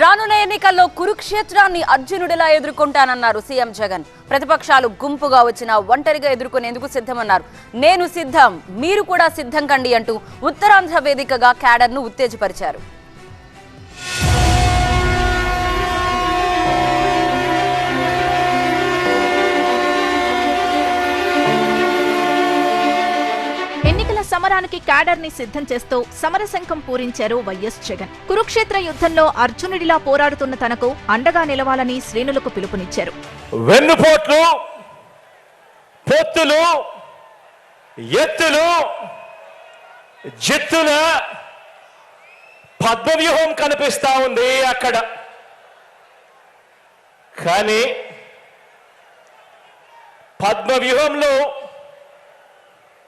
రానున్న ఎన్నికల్లో కురుక్షేత్రాన్ని అర్జునుడిలా ఎదుర్కొంటానన్నారు సీఎం జగన్. ప్రతిపక్షాలు గుంపుగా వచ్చినా ఒంటరిగా ఎదుర్కొనేందుకు సిద్ధమన్నారు. నేను సిద్ధం మీరు కూడా సిద్ధం కండి అంటూ ఉత్తరాంధ్ర వేదికగా క్యాడర్ను ఉత్తేజపరిచారు. సమరానికి క్యాడర్ని సిద్ధం చేస్తూ సమరశంఖం పూరించారు వైఎస్ జగన్. కురుక్షేత్ర యుద్ధంలో అర్జునుడిలా పోరాడుతున్న తనకు అండగా నిలవాలని శ్రేణులకు పిలుపునిచ్చారు. వెన్నుపోట్లు పొత్తులు ఎత్తులు జిత్తుల పద్మవ్యూహం కనిపిస్తా ఉంది అక్కడ. కానీ పద్మవ్యూహంలో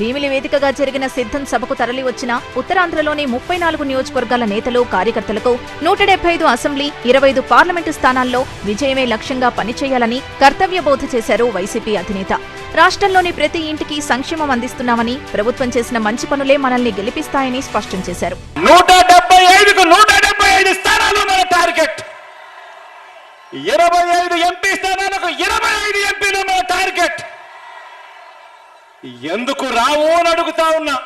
భీమిలి వేదికగా జరిగిన సిద్ధం సభకు తరలివచ్చిన ఉత్తరాంధ్రలోని ముప్పై నాలుగు నియోజకవర్గాల నేతలు కార్యకర్తలకు నూట డెబ్బై ఐదు అసెంబ్లీ ఇరవై ఐదు పార్లమెంటు స్థానాల్లో విజయమే లక్ష్యంగా పనిచేయాలని కర్తవ్య బోధ చేశారు వైసీపీ అధినేత. రాష్ట్రంలోని ప్రతి ఇంటికి సంక్షేమం అందిస్తున్నామని ప్రభుత్వం చేసిన మంచి పనులే మనల్ని గెలిపిస్తాయని స్పష్టం చేశారు. ఇరవై ఐదు ఎంపీ స్థానాలకు ఇరవై ఐదు ఎంపీలు మన టార్గెట్. ఎందుకు రావు అని అడుగుతా ఉన్నా.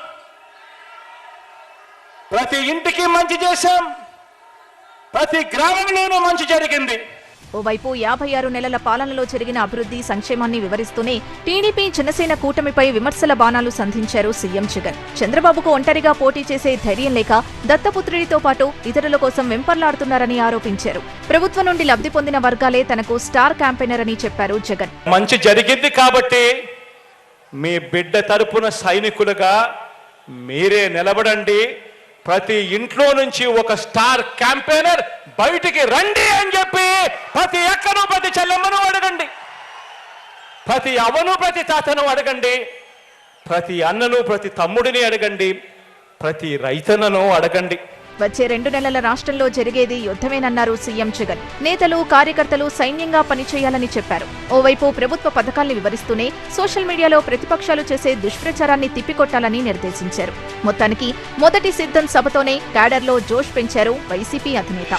ప్రతి ఇంటికి మంచి చేశాం. ప్రతి గ్రామంలోనూ మంచి జరిగింది. ఓవైపు యాభై ఆరు నెలల పాలనలో జరిగిన అభివృద్ధి సంక్షేమాన్ని వివరిస్తూనే టీడీపీ జనసేన కూటమిపై విమర్శల బాణాలు సంధించారు సీఎం జగన్. చంద్రబాబుకు ఒంటరిగా పోటీ చేసే ధైర్యం లేక దత్తపుత్రుడితో పాటు ఇతరుల కోసం వెంపర్లాడుతున్నారని ఆరోపించారు. ప్రభుత్వం నుండి లబ్ధి పొందిన వర్గాలే తనకు స్టార్ క్యాంపెయినర్ అని చెప్పారు జగన్. మంచి జరిగింది కాబట్టి మీ బిడ్డ తరపున సైనికులుగా మీరే నిలబడండి. ప్రతి ఇంట్లో నుంచి ఒక స్టార్ క్యాంపెయినర్ బయటికి రండి అని చెప్పి ప్రతి ఎక్కను ప్రతి చెల్లెమ్మను అడగండి. ప్రతి అవను ప్రతి తాతను అడగండి. ప్రతి అన్నను ప్రతి తమ్ముడిని అడగండి. ప్రతి రైతన్నను అడగండి. వచ్చే రెండు నెలల రాష్ట్రంలో జరిగేది యుద్ధమేనన్నారు సీఎం జగన్. నేతలు కార్యకర్తలు సైన్యంగా పనిచేయాలని చెప్పారు. ఓవైపు ప్రభుత్వ పథకాల్ని వివరిస్తూనే సోషల్ మీడియాలో ప్రతిపక్షాలు చేసే దుష్ప్రచారాన్ని తిప్పికొట్టాలని నిర్దేశించారు. మొత్తానికి మొదటి సిద్ధం సభతోనే క్యాడర్లో జోష్ పెంచారు వైసీపీ అధినేత.